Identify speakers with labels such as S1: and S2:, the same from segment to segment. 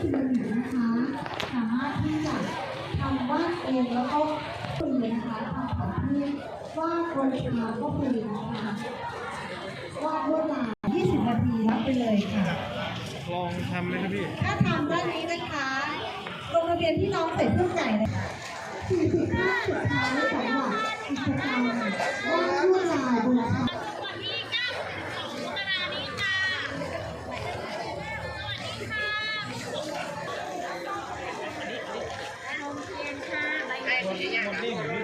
S1: ที่มือถือนะคะสามารถที่จะทำวาดเองแล้วก็คุยนะคะทำของที่วาดบนเท้าก็คุยนะคะวาดวดลาย20 นาทีรับไปเลยค่ะ ลองทำเลยครับพี่ ถ้าทำด้านนี้นะคะโรงเบียนที่น้องใส่เครื่องใหญ่นะคะ45สุดท้ายสองวัด
S2: มัน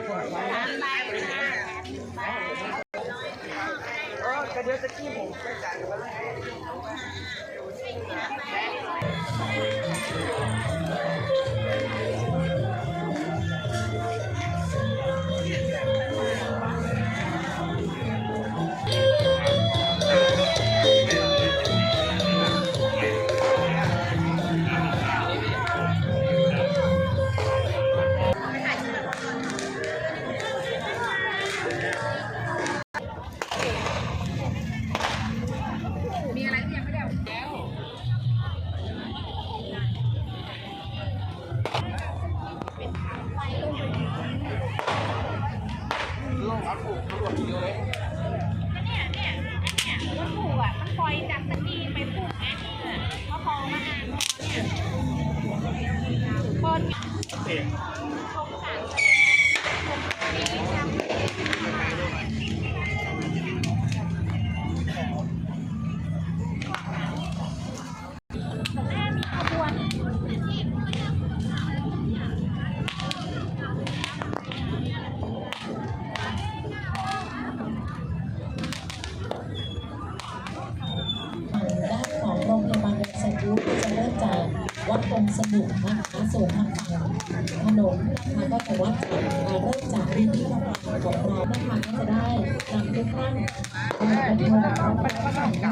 S2: ผูกอะ มันปล่อยจากตะกี้ไปผูกไงพอพอมาอ่านเนี่ยพอเอง
S3: วัดตรงสนุกนะคะส่วนทางขนมนะคะก็จะวัดจากเริ่มจากริมที่ทำงานของเรานะคะก็จะได้นำทุกท่านไปชมนะคะขบวนที่หนึ่งจ